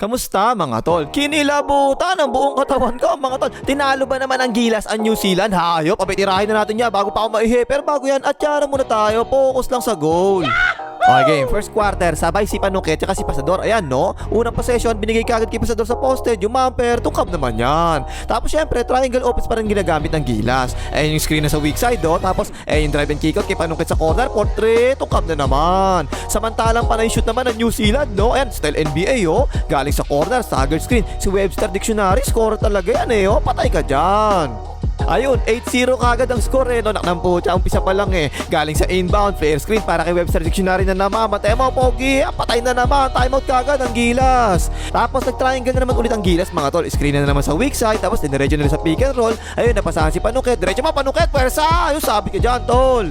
Kamusta mga tol? Kinilabutan ang buong katawan ko mga tol. Tinalo ba naman ang gilas ang New Zealand? Hayop, abitirahin na natin yan bago pa ako maihi. Pero bago yan, atyara muna tayo. Focus lang sa goal. Okay, game. First quarter, sabay si Panuket at si Pasador. Ayan, no? Unang possession, binigay kagad kay Pasador sa poste. Yung bumper, tungkap naman yan. Tapos syempre, triangle offense pa rin ginagamit ng gilas. Ayan yung screen na sa weak side, do. Tapos, ayan yung drive and kick out kay Panuket sa corner. Portrait, tungkap na naman. Samantalang panay shoot naman ng New Zealand, no? Ayan, style NBA, oh. Galing sa corner, staggered screen. Si Webster Dictionary, scorer talaga yan, eh, oh. Patay ka dyan. Ayun, 8-0 kagad ang score eh, no? Naknampo, tsaka umpisa pa lang eh. Galing sa inbound, fair screen para kay Webster Dictionary na naman. Matay mo, Pogi, ah, patay na naman. Timeout kagad ang Gilas. Tapos nag-triangle na naman ulit ang Gilas, mga tol. Screen na naman sa weak side, tapos diniretso nila sa pick and roll. Ayun, napasahan si Panuket. Diretso mo, Panuket, pwersa! Ayun, sabi ka dyan, tol.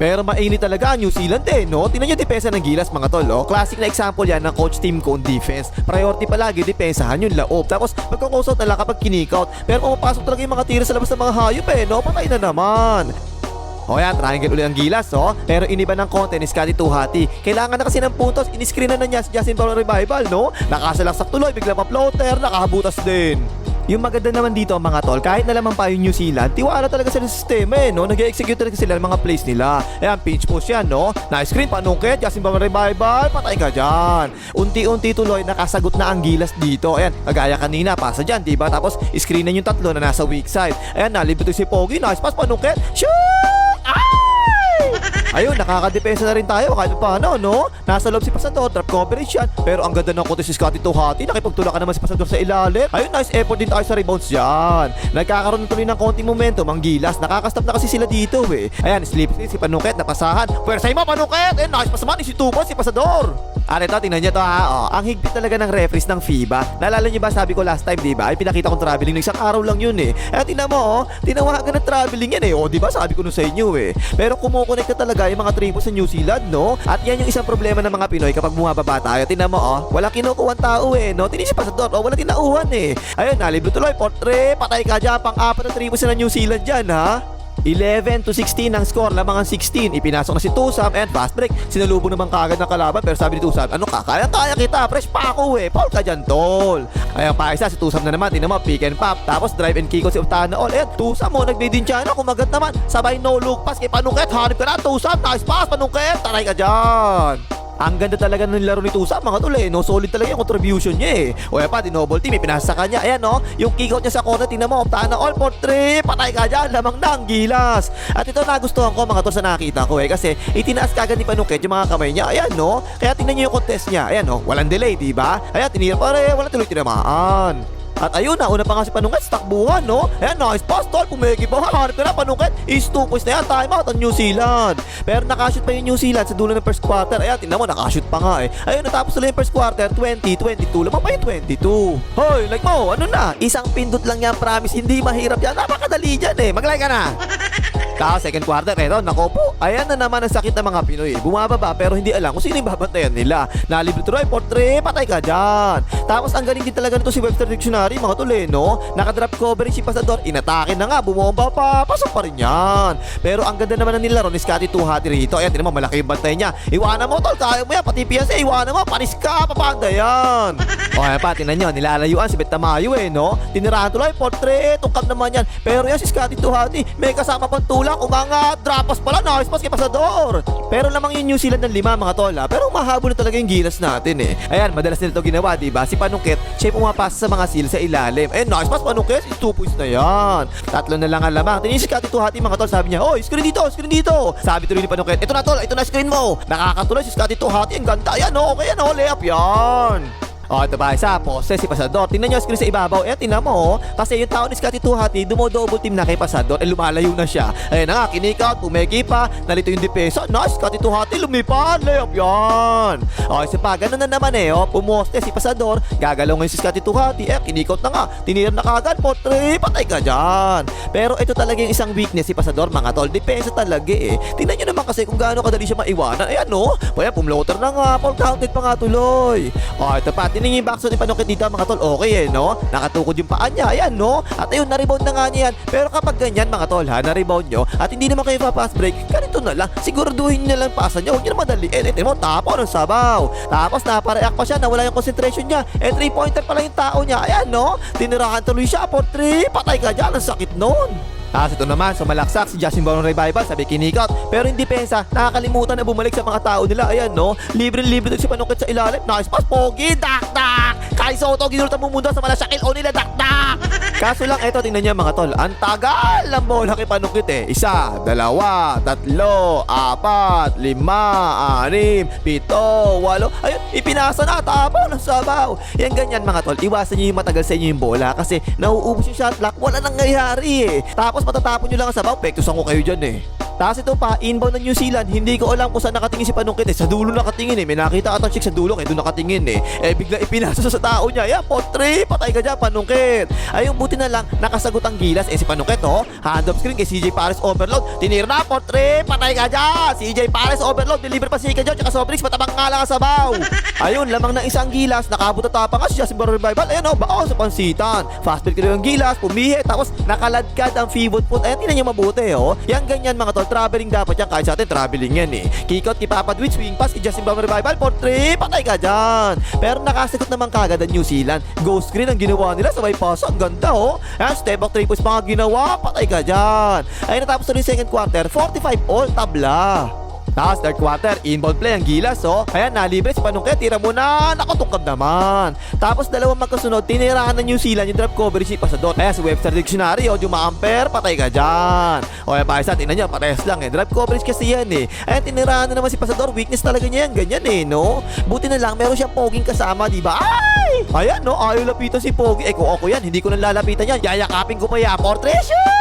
Pero mainit talaga ang New Zealand eh, no? Tingnan nyo depensa ng Gilas mga tol, oh. Classic na example yan ng coach team on defense. Priority palagi, depensahan yung laob. Tapos magkakosot na lang kapag kinik-out. Pero pumapasok talaga yung mga tira sa labas ng mga hayop eh, no? Patay na naman. O yan, triangle ulit ang gilas, oh. Pero iniba ng konti ni Scotty Tuhati. Kailangan na kasi ng puntos, iniskreen na na niya si Justin Paul Revival, no? Nakasalaksak tuloy, bigla pa floater, nakahabutas din. Yung maganda naman dito mga tol, kahit na lamang pa yung New Zealand, tiwala talaga sila sa sistema eh, no? Nag-execute talaga sila ng mga plays nila. Ayan, pinch push yan, no? Nice screen, panungkit, Justin Paul Revival, patay ka dyan. Unti-unti tuloy, nakasagot na ang gilas dito. Ayan, kagaya kanina, pasa dyan, diba? Tapos, screen na yung tatlo na nasa weak side. Ayan, nalibito si Pogi, nice pass, panungkit, shoot! Ay! Ayun, nakakadepensa na rin tayo kahit paano, no? Nasa loob si Pasador, drop coverage yan. Pero ang ganda ng kote si Scotty Tuhati, nakipagtulak ka naman si Pasador sa ilalim. Ayun, nice effort din tayo sa rebounds yan. Nagkakaroon tuloy ng konting momentum ang gilas. Nakakastop na kasi sila dito, eh. Ayan, slip si Panuket, napasahan. Pwersay mo, Panuket! Eh, nice pasaman ni si Tupa, si Pasador. Ano ito, tingnan nyo to ha. Oh, ang higpit talaga ng referees ng FIBA. Naalala nyo ba sabi ko last time, di ba? Ay pinakita kong traveling ng isang araw lang yun eh. Eh, tingnan mo, oh, tinawagan ng traveling yan eh. O, di ba? Sabi ko nun sa inyo eh. Pero kumukonect na talaga yung mga tripos sa New Zealand, no? At yan yung isang problema ng mga Pinoy kapag bumababa tayo. Tingnan mo, oh, wala kinukuha tao eh, no? Tinisip pa sa door, oh, wala tinauhan eh. Ayun, nalibro tuloy, portrait, patay ka dyan, pang-apat na tripos na New Zealand dyan, ha? 11 to 16 ang score, lamang ang 16. Ipinasok na si Tusam and fast break. Sinalubong naman kagad ng kalaban pero sabi ni Tusam, ano ka, kaya-kaya kita, fresh pa ako eh. Paul ka dyan, tol. Ayan pa isa, si Tusam na naman, tinan pick and pop. Tapos drive and kick si Utana all. Ayan, Tusam mo, nagbidin siya na, kumagat naman. Sabay no look pass kay Panuket, hanip ka na, Tusam, nice pass, Panuket, taray ka dyan. Ang ganda talaga ng laro ni Tusa, mga tol eh, no? Solid talaga yung contribution niya eh. O yan pa, dinoble team, ipinasa sa kanya. Ayan, no? Yung kick out niya sa corner, tingnan mo, optahan na all for three. Patay ka dyan, lamang na ang gilas. At ito nagustuhan ko, mga tol, sa nakita ko eh. Kasi itinaas kagad ni Panuket yung mga kamay niya. Ayan, no? Kaya tingnan niyo yung contest niya. Ayan, no? Walang delay, di ba? Ayan, tinira pare, wala tuloy tinamaan. At ayun na, una pa nga si Panungket sa takbuhan, no? Ayan, nice pass, tol. Pumegi pa. Hanap ka na, Panungket. Is 2 points na yan. Time out ang New Zealand. Pero nakashoot pa yung New Zealand sa dulo ng first quarter. Ayan, tingnan mo, nakashoot pa nga eh. Ayun, natapos nila yung first quarter, 20-22. Lamang pa yung 22. Hoy, like mo, ano na? Isang pindot lang yan, promise. Hindi mahirap yan. Napakadali dyan eh. Mag-like ka na. Tapos second quarter, eto, nako po. Ayan na naman ang sakit ng mga Pinoy. Bumababa pero hindi alam kung sino yung babantayan nila. Nalibre tuloy, portrait, patay ka dyan. Tapos ang galing din talaga nito si Webster Dictionary, mga tol eh, no? Nakadrop coverage si Pasador, inatake na nga, bumomba pa, pasok pa rin yan. Pero ang ganda naman ng nilaro ni Scotty Tuhati rito. Ayan, tinan mo, malaki yung bantay niya. Iwanan mo, tol, kaya mo yan, pati PSA, iwanan mo, panis ka, papanda yan. o, ayan pa, tinan nyo, nilalayuan si Betamayo eh, no? Tinirahan tuloy, portrait, tungkap naman yan. Pero yan si Scotty Tuhati, may kasama pang tulak, umangat, drapas pala, nice pass kay Pasador. Pero lamang yung New Zealand ng lima, mga tol? Pero mahabol na talaga yung gilas natin eh. Ayan, madalas nila ito ginawa, di ba? Si Panungkit, siya pumapasa sa mga seal sa ilalim. Eh, nice pass, Panungkit, is 2 points na yan. Tatlo na lang ang lamang. Tingin si Scotty Tuhati, mga tol, sabi niya, oh, screen dito, screen dito. Sabi tuloy ni Panungkit, ito na tol, ito na screen mo. Nakakatuloy si Scotty Tuhati, ang ganda. Ayan, oh, okay, yan, oh, layup yan. Oh, ito ba? Isa, pose si Pasador. Tingnan niyo ang screen sa ibabaw. Eh, tingnan mo, oh. Kasi yung tao ni Scotty Tuhati, dumo-double team na kay Pasador. Eh, lumalayo na siya. Ayun na nga, kinika, pumegi pa. Nalito yung depensa. Nice, Scotty Tuhati, lumipad. Layup yan. Oh, isa pa, ganun na naman eh, oh. Pumoste si Pasador. Gagalaw ngayon si Scotty Tuhati. Eh, kinikot na nga. Tinira na kagad. Potre, patay ka dyan. Pero ito talaga yung isang weakness si Pasador, mga tol. Depensa talaga eh. Tingnan nyo naman kasi kung gaano kadali siya maiwanan. Ayan, no? Kaya pumloater na nga. Paul counted pa nga tuloy. Oh, ito pa, niyo yung backshot ni Panukit dito mga tol. Okay eh, no? Nakatukod yung paa niya. Ayan, no? At ayun, na-rebound na nga niya yan. Pero kapag ganyan mga tol, ha, na-rebound nyo, at hindi naman kayo pa-pass break, ganito na lang. Siguraduhin niyo lang pasa niya. Huwag niyo na madaliin. Eh, mo, tapo ng sabaw. Tapos napareact pa siya, nawala yung concentration niya. Eh, three-pointer pala yung tao niya. Ayan, no? Tinirahan tuloy siya for three. Patay ka dyan. Ang sakit nun. Tapos ito naman, sumalaksak si Justin Brown Revival, sabi kinikot. Pero hindi pensa, nakakalimutan na bumalik sa mga tao nila. Ayan, no? Libre-libre si Panukit sa ilalim. Nice pass, Pogi, dak-dak! Kai Soto, ginulta mo mundo sa malasakil o nila, dak-dak! Kaso lang, eto, tingnan niya mga tol. Ang tagal ng bola kay Panukit eh. Isa, dalawa, tatlo, apat, lima, anim, pito, walo. Ayun, ipinasa na, tapo ng sabaw. Yan ganyan mga tol. Iwasan niyo yung matagal sa inyo yung bola kasi nauubos yung shot clock. Wala nang nangyayari eh. Tapos matatapon nyo lang ang sabaw, pektusan ko kayo dyan eh. Tapos ito pa, inbound ng New Zealand, hindi ko alam kung saan nakatingin si Panungkit eh. Sa dulo nakatingin eh. May nakita atang chick sa dulo, eh doon nakatingin eh. Eh bigla ipinasa sa tao niya. Yan, potre, patay ka dyan, Panungkit. Ayun, buti na lang, nakasagot ang gilas. Eh si Panungkit, oh, hand off screen kay CJ Paris overload. Tinira na, potre, patay ka dyan. CJ Paris overload, deliver pa si Ika Joe, tsaka Sobrix, matabang nga lang ang sabaw. Ayun, lamang ng isang gilas, nakabot at tapa nga si Justin Barrow Revival. Ayun, oh, bao sa pansitan. Fast break yung gilas, pumihi, tapos nakaladkad ang pivot foot. Ayan, tingnan nyo mabuti, oh. Yan ganyan mga tol, traveling dapat yan. Kahit sa atin, traveling yan eh. Kick out, ipapadwit, swing pass, Justin Barrow Revival, for 3, patay ka dyan. Pero nakasagot naman kagad ang New Zealand. Ghost screen ang ginawa nila sa may pass. Ang ganda, oh. Ayan, step back, 3 points nga ginawa, patay ka dyan. Ayun, natapos na rin second quarter, 45 all, tabla. Tapos third quarter, inbound play ang gilas, oh. Ayan, nalibre si Panungke, tira mo na, nakatungkad naman. Tapos dalawang magkasunod, tinirahan ng New Zealand yung drop coverage si Pasador. Ayan, si Webster Dictionary, oh, yung ma-ampere, patay ka dyan. O, ayan, pa isa, tingnan nyo, parehas lang eh. Drop coverage kasi yan eh. Ayan, tinirahan na naman si Pasador, weakness talaga niya yan, ganyan eh, no? Buti na lang, meron siyang poging kasama, di ba? Ay! Ayan, no, ayaw lapitan si Pogi. Eh, kung ako yan, hindi ko na lalapitan yan. Yayakapin ko pa yan, Ay!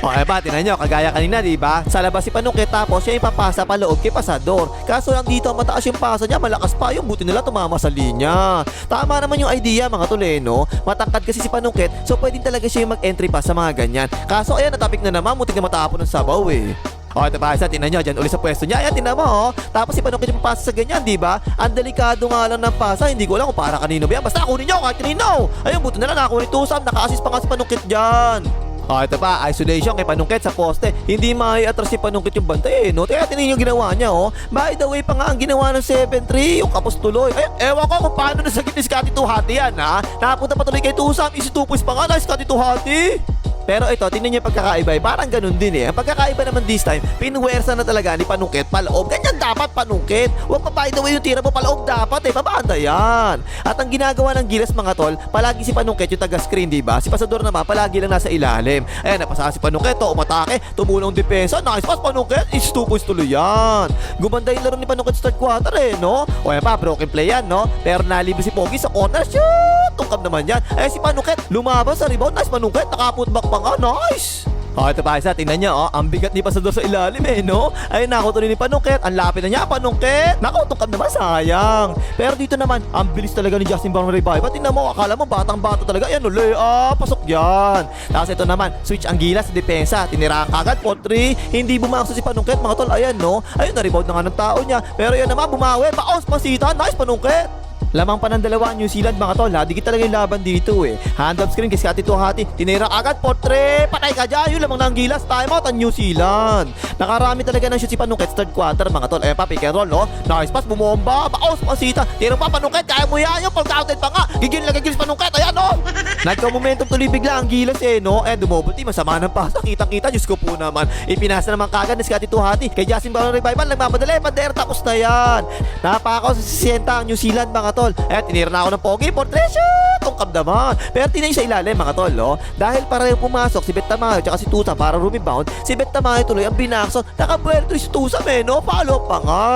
O, eh ba, tinan nyo, kagaya kanina, di ba? Sa labas si Panukit, tapos siya yung papasa pa loob kay Pasador. Kaso lang dito, mataas yung pasa niya, malakas pa yung buti nila tumama sa linya. Tama naman yung idea, mga tuleno. Matangkad kasi si Panukit, so pwedeng talaga siya yung mag-entry pa sa mga ganyan. Kaso, ayan, natapik na naman, mutik na matapon ng sabaw eh. O, ito pa, isa, tinan nyo, dyan uli sa pwesto niya. Ayan, tinan mo, oh. Tapos si Panukit yung pasa sa ganyan, di ba? Ang delikado nga lang ng pasa, hindi ko alam kung para kanino ba yan. Basta kunin nyo, kahit kanino. Ayun, buti na lang, nakakunin tusam, naka-assist pa nga si Panukit dyan. Oh, ito pa, isolation kay Panungkit sa poste. Hindi mai-atras si Panungkit yung bantay eh, no? Kaya tinin yung ginawa niya, oh. By the way pa nga, ang ginawa ng 7-3, yung kapos tuloy. Ay, ewan ko kung paano nasagit ni Scotty Tuhati yan, ha? Napunta pa tuloy kay Tusam, isi 2 points pa nga na Scotty Tuhati. Pero ito, tingnan niyo yung pagkakaiba, eh, parang ganun din eh. Ang pagkakaiba naman this time, pinwersa na talaga ni Panungkit paloob. Ganyan dapat Panungkit. Huwag pa by the way yung tira mo paloob dapat eh. Babanda yan. At ang ginagawa ng Gilas mga tol, palagi si Panungkit yung taga-screen, di ba? Si Pasador naman, palagi lang nasa ilalim. Ayan, napasa si Panungkit, to, umatake, tumulong depensa. Nice pass, Panungkit. Is 2 points tuloy yan. Gumanda yung laro ni Panungkit third quarter eh, no? O yan pa, broken play yan, no? Pero nalibre si Pogi sa corner. Shoot! Tungkab naman yan. Eh, si Panungkit, lumabas sa rebound. Nice, Panungkit. Nakaputback pa nga. Nice! Oh, ito pa isa, tingnan niyo, oh. Ang bigat ni Pasador sa ilalim eh, no? Ay, nako tuloy ni Panungkit. Ang lapit na niya, Panungkit. Nako, tungkab naman, sayang. Pero dito naman, ang bilis talaga ni Justin Brown Revival. Tingnan mo, akala mo, batang-bata talaga. Ayan, uli, ah, pasok yan. Tapos ito naman, switch ang gilas sa depensa. Tinirahan kagad, potri. Hindi bumakso si Panungkit, mga tol. Ayan, no? Ayun, na-rebound na nga ng tao niya. Pero yan naman, bumawi. Baos, pasita. Nice, Panungkit. Lamang pa ng dalawa New Zealand mga tol ha. Dikit talaga yung laban dito eh. Hand up screen kay Scotty Tuhati. Tinira agad portre. Patay ka dyan. Yun lamang ng gilas. Time out ang New Zealand. Nakarami talaga ng shoot si Panungkit third quarter mga tol. Eh pa pick and roll no. Nice pass. Bumomba. Baos pasita. Tira pa Panungkit. Kaya mo yan. Yung pag-counted pa nga. Gigil na gigil si Panungkit. Ayan no. Nagka-momentum tuloy bigla ang gilas eh no. Eh dumobol team. Masama ng pasa. Kitang-kita. Diyos ko po naman. Ipinasa naman kagad ni Scotty Tuhati. Kay Justin Brown Revival. Nagmamadali. Pader. Tapos na yan. Napakaw sa sisenta ang New Zealand mga tol. Eh tinira na ako ng pogi. Portresyo. Tungkab naman. Pero tinay sa ilalim mga tol no. Dahil pareho pumasok si Bet Tamayo at si Tusa para rebound. Si Bet Tamayo tuloy ang binakson. Nakabuerto si Tusa eh no. Follow pa nga.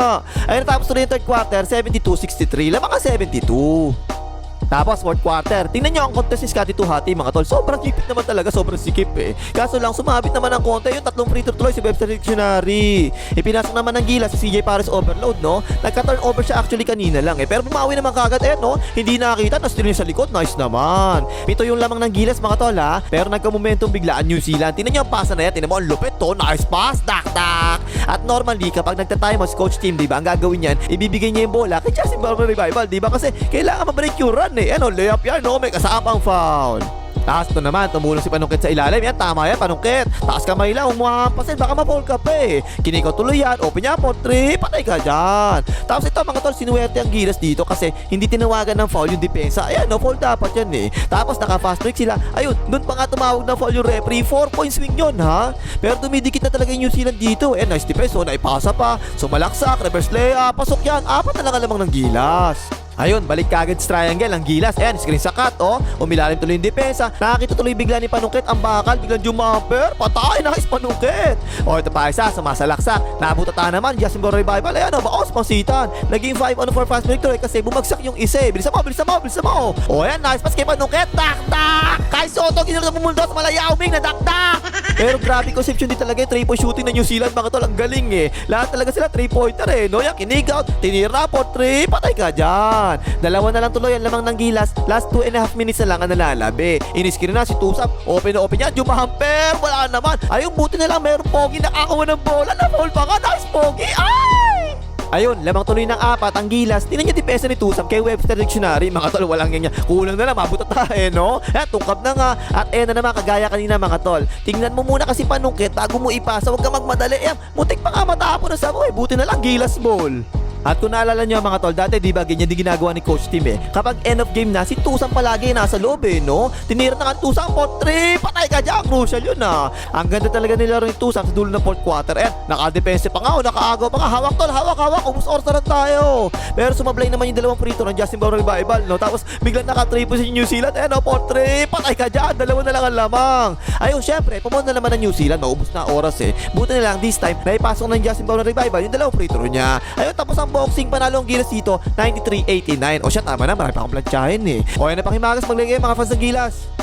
Ay natapos tuloy yung third quarter. 72-63. Lamang ka 72. Tapos fourth quarter, tingnan nyo ang contest ni Scotty Tuhati mga tol. Sobrang kipit naman talaga, sobrang sikip eh. Kaso lang sumabit naman ang konti yung tatlong free throw tuloy si Webster Dictionary. Ipinasok naman ng gila si CJ Paris overload no. Nagka-turnover siya actually kanina lang eh. Pero bumawi naman kagad eh no. Hindi nakakita, nas sa likod, nice naman. Pito yung lamang ng gilas mga tol ha. Pero nagka-momentum biglaan New Zealand. Tingnan nyo ang pasa na yan, tingnan mo ang lupit to, nice pass, dak dak. At normally, kapag nagtatime mo si coach team, di ba, ang gagawin niyan, ibibigay niya yung bola kay Justin Barbara Revival, di ba? Kasi kailangan mabreak yung run eh. Ano, layup yan, no? May kasamang foul. Tapos ito naman, tumulong si Panungkit sa ilalim. Yan, tama yan, Panungkit. Taas kamay lang, umuhampasin. Baka ma-fall ka pa eh. Kinikaw tuloy yan. Open niya po, 3. Patay ka dyan. Tapos ito, mga tol, sinuwerte ang Gilas dito kasi hindi tinawagan ng foul yung depensa. Ayan, no, foul dapat yan eh. Tapos naka-fast break sila. Ayun, doon pa nga tumawag ng foul yung referee. 4 point swing yun, ha? Pero dumidikit na talaga yung New Zealand dito. Eh, nice defense. So, naipasa pa. Sumalaksak, reverse layup. Pasok yan. Apat na lang alamang ng Gilas. Ayun, balik kagad sa triangle ang gilas. Ayan, screen sa cut, oh. Umilalim tuloy yung depensa. Nakakita tuloy bigla ni Panungkit ang bakal. Biglang jumamper. Patay, nice Panungkit. O, ito pa isa, sumasalaksak. Nabutata naman, Justin Boro Revival. Ayan, oh, baos pansitan. Naging 5 on 4 fast break kasi bumagsak yung isa. eh. Bilisan mo, bilisan mo, bilisan mo. O, ayan, nice pass kay Panungkit. Tak, tak. Kai Soto, ginagawa sa Malaya Uming, nadakdak. Pero grabe conception din talaga yung 3 point shooting ng New Zealand. Mga tol, ang galing eh. Lahat talaga sila 3 pointer eh. No, yan, kinig out. Tinira po 3. Patay ka dyan. Dalawa na lang tuloy ang lamang ng gilas. Last 2 and a half minutes na lang ang nalalabi. Iniskrin na si Tusap. Open na open yan. Jumamper. Wala naman. Ayun, buti na lang meron Pogi nakakuha ng bola. Na-foul pa ka. Nice Pogi. Ay! Ayun, lamang tuloy ng apat ang gilas. Tingnan niyo depensa ni Tusam kay Webster Dictionary. Mga tol, walang ganyan. Kulang na lang, mabuta tayo, no? Eh, tungkab na nga. At eh na naman, kagaya kanina mga tol. Tingnan mo muna kasi panungkit bago mo ipasa. Huwag ka magmadali. Eh, mutik pa nga matapon na sa. Eh, buti na lang gilas ball. At kung naalala nyo mga tol, dati di ba ganyan din ginagawa ni Coach Tim eh. Kapag end of game na, si Tusang palagi nasa loob eh, no? Tinira na ang Tusang po, 3, patay ka dyan, crucial yun ah. Ang ganda talaga nilaro ni Tusang sa dulo ng fourth quarter. Eh, naka-defense pa nga, oh, nakaagaw pa nga, hawak tol, hawak, hawak, umus oras na tayo. Pero sumablay naman yung dalawang free throw ng Justin Bauer Revival, no? Tapos biglang naka-3 po si New Zealand, eh, no, po, 3, patay ka dyan, dalawa na lang ang lamang. Ayun, syempre, pumunta na naman ng New Zealand, maubos na oras eh. Buti na lang, this time, naipasok ng Justin Bauer Revival yung dalawang free throw niya. Ayun, tapos ang boxing, panalo ang Gilas dito, 93-89. O siya, tama na, marami pa akong plantsahin eh. O yan na pakimagas, maglagay mga fans ng Gilas.